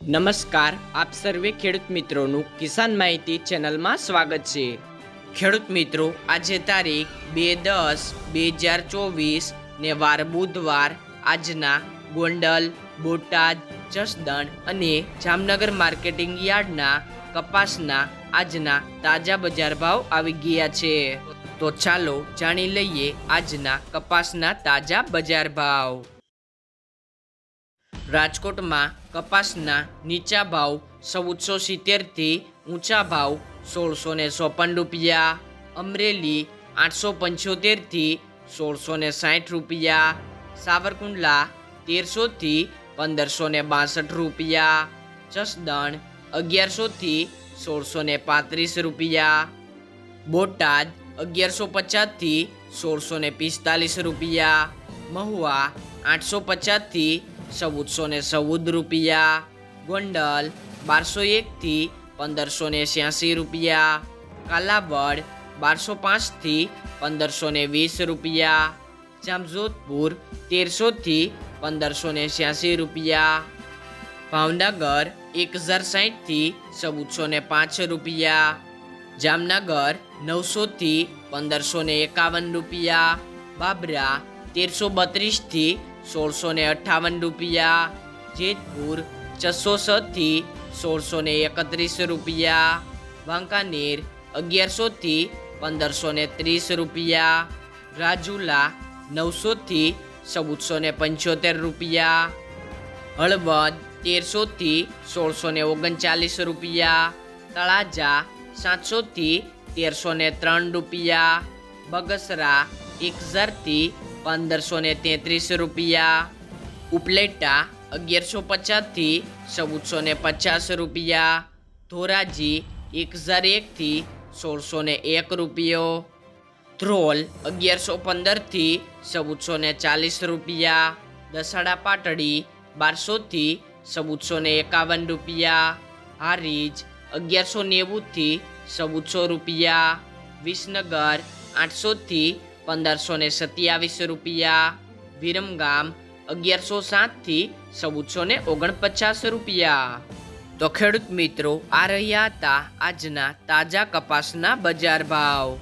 નમસ્કાર, આપ સર્વે ખેડૂત મિત્રોનું કિસાન માહિતી ચેનલમાં સ્વાગત છે. ખેડૂત મિત્રો, આજે તારીખ બે દસ બે હજાર ચોવીસ ને વાર બુધવાર આજના ગોંડલ, બોટાદ, જસદણ અને જામનગર માર્કેટિંગ યાર્ડના કપાસના આજના તાજા બજાર ભાવ આવી ગયા છે. તો ચાલો જાણી લઈએ આજના કપાસના તાજા બજાર ભાવ. રાજકોટમાં કપાસના નીચા ભાવ ચૌદસો સિત્તેરથી ઊંચા ભાવ સોળસો ને ચોપન રૂપિયા. અમરેલી આઠસો પંચોતેરથી સોળસો ને સાઠ રૂપિયા. સાવરકુંડલા તેરસોથી પંદરસો ને બાસઠ રૂપિયા. જસદણ અગિયારસોથી સોળસો ને પાંત્રીસ રૂપિયા. બોટાદ અગિયારસો પચાસથી સોળસો ને પિસ્તાલીસ રૂપિયા. મહુવા આઠસો પચાસથી ચૌદસો ને ચૌદ રૂપિયા, ગોંડલ બારસો એકથી પંદરસો ને છ્યાસી રૂપિયા કાલાવડ બારસો પાંચથી પંદરસો ને વીસ રૂપિયા, જામજોધપુર તેરસોથી પંદરસો ને છ્યાસી રૂપિયા, ભાવનગર એક હજાર સાહીઠથી ચૌદસો ને પાંચ રૂપિયા, જામનગર નવસોથી પંદરસો ને એકાવન રૂપિયા, બાબરા તેરસો બત્રીસથી સોળસો ને અઠ્ઠાવન રૂપિયા, જેતપુર છસો સથી સોળસો ને એકત્રીસ રૂપિયા, વાંકાનેર અગિયારસોથી પંદરસો ને ત્રીસ રૂપિયા, રાજુલા નવસોથી ચૌદસો ને પંચોતેર રૂપિયા, હળવદ તેરસોથી સોળસો ને ઓગણચાલીસ રૂપિયા, તળાજા સાતસોથી તેરસો ને ત્રણ રૂપિયા, બગસરા એક હજારથી પંદરસો ને તેત્રીસ રૂપિયા. ઉપલેટા અગિયારસો પચાસથી ચૌદસો ને પચાસ રૂપિયા. ધોરાજી એક હજાર એકથી સોળસો ને એક રૂપિયો. ધ્રોલ અગિયારસો પંદરથી ચૌદસો ને ચાલીસ રૂપિયા. દસાડા પાટડી બારસોથી ચૌદસો ને એકાવન રૂપિયા. હારીજ અગિયારસો નેવુંથી ચૌદસો રૂપિયા. વિસનગર આઠસોથી પંદરસો ને સત્યાવીસ રૂપિયા, વિરમગામ અગિયારસો સાતથી ચૌદસો ને ઓગણપચાસ રૂપિયા. તો ખેડૂત મિત્રો, આ રહ્યા હતા આજના તાજા કપાસના બજાર ભાવ.